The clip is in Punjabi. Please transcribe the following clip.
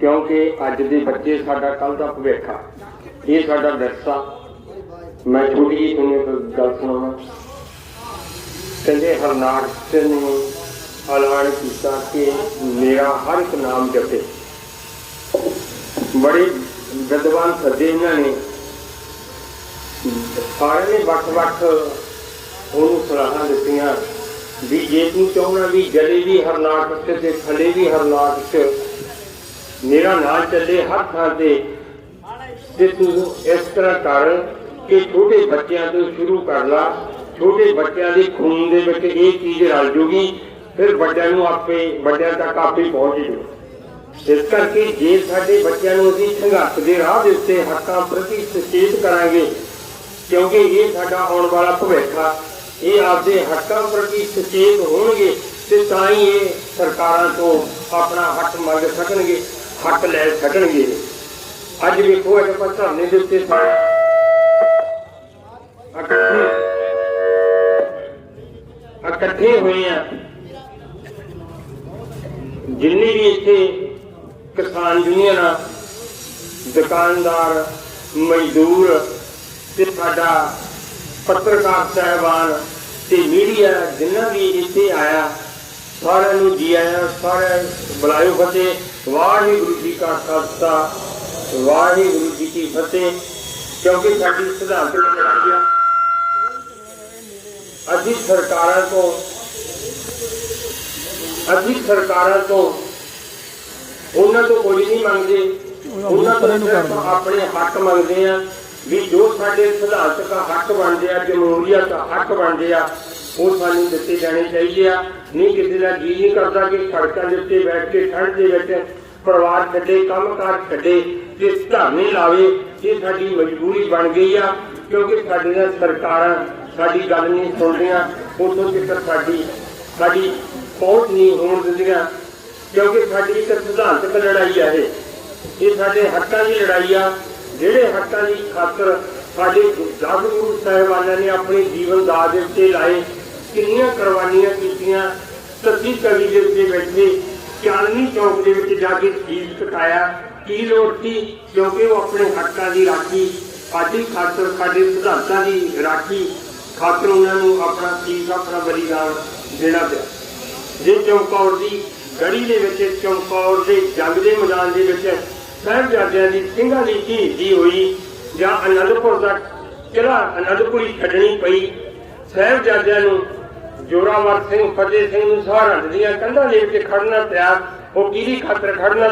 ਕਿਉਂਕਿ ਅੱਜ ਦੇ ਬੱਚੇ ਸਾਡਾ ਕੱਲ ਦਾ ਭਵਿੱਖ ਆ। ਇਹ ਸਾਡਾ ਵਿਰਸਾ ਮੈਂ ਛੋਟੀ ਜਿਹੀ ਤੁਹਾਨੂੰ ਇੱਕ ਗੱਲ ਸੁਣਾਵਾਂ। ਕਹਿੰਦੇ ਹਰਨਾਟ ਸਿੰਘ ਨੇ ਐਲਾਨ ਕੀਤਾ ਕਿ ਮੇਰਾ ਹਰ ਇੱਕ ਨਾਮ ਜਪੇ। ਬੜੇ ਵਿਦਵਾਨ ਸੱਦੇ ਇਹਨਾਂ ਨੇ। ਸਾਰੇ ਨੇ ਵੱਖ-ਵੱਖ ਉਹਨੂੰ ਸਲਾਹਾਂ ਦਿੱਤੀਆਂ ਵੀ ਜੇ ਤੂੰ ਚਾਹੁੰਦਾ ਵੀ ਜਲੇ ਵੀ ਹਰਨਾਟਕ ਚ ਤੇ ਥਲੇ ਵੀ ਹਰਨਾਟਕ ਚ ਮੇਰਾ ਨਾਂ ਚੱਲੇ ਹਰ ਥਾਂ ਤੇ। ਤੇ ਤੂੰ ਇਸ ਤਰ੍ਹਾਂ ਕਰ ਕਿ ਛੋਟੇ ਬੱਚਿਆਂ ਤੋਂ ਸ਼ੁਰੂ ਕਰ ਲਾ। ਛੋਟੇ ਬੱਚਿਆਂ ਦੇ ਖੂਨ ਦੇ ਵਿੱਚ ਇਹ ਚੀਜ਼ ਰਲ ਜੂਗੀ, ਫਿਰ ਵੱਡਿਆਂ ਨੂੰ ਆਪੇ, ਵੱਡਿਆਂ ਤੱਕ ਆਪੇ ਪਹੁੰਚ ਜੂ। ਇਸ ਕਰਕੇ ਜੇ ਸਾਡੇ ਬੱਚਿਆਂ ਨੂੰ ਅਸੀਂ ਸੰਘਰਸ਼ ਦੇ ਰਾਹ ਦੇ ਉੱਤੇ ਹੱਕਾਂ ਪ੍ਰਤੀ ਸੁਚੇਤ ਕਰਾਂਗੇ, ਕਿਉਂਕਿ ਇਹ ਸਾਡਾ ਆਉਣ ਵਾਲਾ ਭਵਿੱਖ ਆ। ਇਹ ਆਪਦੇ ਹੱਕਾਂ ਪ੍ਰਤੀ ਸੁਚੇਤ ਹੋਣਗੇ ਤੇ ਤਾਂ ਹੀ ਇਹ ਸਰਕਾਰਾਂ ਤੋਂ ਆਪਣਾ ਹੱਕ ਮੰਗ ਸਕਣਗੇ। ਹੱਕ ਲੈ ਸਕਣਗੇ ਅੱਜ ਵੇਖੋ ਅੱਜ ਆਪਾਂ ਧਰਨੇ ਦੇ ਉੱਤੇ ਇਕੱਠੇ ਹੋਏ ਆ। ਜਿੰਨੀ ਵੀ ਇੱਥੇ ਕਿਸਾਨ ਯੂਨੀਅਨ ਦੁਕਾਨਦਾਰ, ਮਜ਼ਦੂਰ ਤੇ ਸਾਡਾ ਪੱਤਰਕਾਰ ਸਾਹਿਬਾਨ ਤੇ ਮੀਡੀਆ ਜਿੰਨਾ ਵੀ ਇੱਥੇ ਆਇਆ, ਸਾਰਿਆਂ ਨੂੰ ਜੀ ਆਇਆਂ ਸਾਰੇ ਬੁਲਾਇਓ ਫਤਿਹ। ਵਾਹਿਗੁਰੂ ਜੀ ਕਾ ਖਾਲਸਾ ਵਾਹਿਗੁਰੂ ਜੀ ਕੀ ਫਤਿਹ। ਕਿਉਂਕਿ ਸਾਡੀ ਸਿਧਾਂਤ ਲੜਾਈ ਆ ਅਸੀਂ ਸਰਕਾਰਾਂ ਤੋਂ ਅਸੀਂ ਸਰਕਾਰਾਂ ਤੋਂ ਉਹਨਾਂ ਤੋਂ ਕੁਝ ਨਹੀਂ ਮੰਗਦੇ। ਉਹਨਾਂ ਤੋਂ ਸਿਰਫ ਆਪਣੇ ਹੱਕ ਮੰਗਦੇ ਆ ਵੀ ਜੋ ਸਾਡੇ ਸਿਧਾਂਤਕ ਹੱਕ ਬਣਦੇ ਆ ਜਮਹੂਰੀਅਤ ਹੱਕ ਬਣਦੇ ਆ ਉਹ ਸਾਨੂੰ ਦਿੱਤੇ ਜਾਣੇ ਚਾਹੀਦੇ ਆ। ਨਹੀਂ ਕਿਸੇ ਦਾ ਜੀ ਨਹੀਂ ਕਰਦਾ ਕਿ ਸੜਕਾਂ ਦੇ ਉੱਤੇ ਬੈਠ ਕੇ ਠੰਡ ਦੇ ਵਿੱਚ ਪਰਿਵਾਰ ਛੱਡੇ, ਕੰਮਕਾਰ ਛੱਡੇ ਤੇ ਧਰਨੇ ਲਾਵੇ ਇਹ ਸਾਡੀ ਮਜਬੂਰੀ ਬਣ ਗਈ ਆ, ਕਿਉਂਕਿ ਸਾਡੀਆਂ ਸਰਕਾਰਾਂ ਸਾਡੀ ਗੱਲ ਨਹੀਂ ਸੁਣਦੀਆਂ ਉਦੋਂ ਤੱਕ ਸਾਡੀ ਸਾਡੀ ਪਹੁੰਚ ਨਹੀਂ ਹੋਣ ਦਿੰਦੀਆਂ, ਕਿਉਂਕਿ ਸਾਡੀ ਇੱਕ ਸਿਧਾਂਤਕ ਲੜਾਈ ਆ ਇਹ। ਇਹ ਸਾਡੇ ਹੱਕਾਂ ਦੀ ਲੜਾਈ ਆ, ਜਿਹੜੇ ਹੱਕਾਂ ਦੀ ਖਾਤਰ ਸਾਡੇ ਦਸ ਗੁਰੂ ਸਾਹਿਬਾਨਾਂ ਨੇ ਆਪਣੇ ਜੀਵਨ ਦਾ ਦੇ ਉੱਤੇ ਲਾਏ ਕਿੰਨੀਆਂ ਕੁਰਬਾਨੀਆਂ ਕੀਤੀਆਂ ਸੱਚੀ ਕਵੀ ਦੇ ਉੱਤੇ ਬੈਠੇ ਚਾਂਦਨੀ ਚੌਕ ਦੇ ਵਿੱਚ ਜਾ ਕੇ ਸੀਸ ਕਟਾਇਆ, ਕੀ ਲੋੜ ਸੀ? ਕਿਉਂਕਿ ਉਹ ਆਪਣੇ ਹੱਕਾਂ ਦੀ ਰਾਖੀ, ਸਾਡੀ ਖਾਤਰ ਸਾਡੇ ਸਿਧਾਂਤਾਂ ਦੀ ਰਾਖੀ ਖਾਤਰ ਉਹਨਾਂ ਨੂੰ ਆਪਣਾ ਸੀਸ, ਆਪਣਾ ਬਲੀਦਾਨ ਦੇਣਾ ਪਿਆ। ਜੇ ਚੌਕੌਰ ਦੀ ਗੜੀ ਦੇ ਵਿੱਚ, ਚੌਕੌਰ ਦੇ ਜੰਗ ਦੇ ਮੈਦਾਨ ਦੇ ਵਿੱਚ ਸਾਹਿਬਜ਼ਾਦਿਆਂ ਦੀ ਸਿੰਘਾਂ ਦੀ ਸ਼ਹੀਦੀ ਹੋਈ ਜਾਂ ਅਨੰਦਪੁਰ ਦਾ ਕਿਲਾ ਅਨੰਦਪੁਰੀ ਛੱਡਣੀ ਪਈ, ਸਾਹਿਬਜ਼ਾਦਿਆਂ ਨੂੰ ਜੋਰਾਵਰ ਸਿੰਘ, ਫਤਿਹ ਸਿੰਘ ਨੂੰ ਸਹਾਰਾ ਦੀਆਂ ਕੰਧਾਂ ਦੇ ਕੇ ਖੜਨਾ ਪਿਆ ਉਹ ਕਿਹਦੀ ਖਾਤਰ ਖੜਨਾ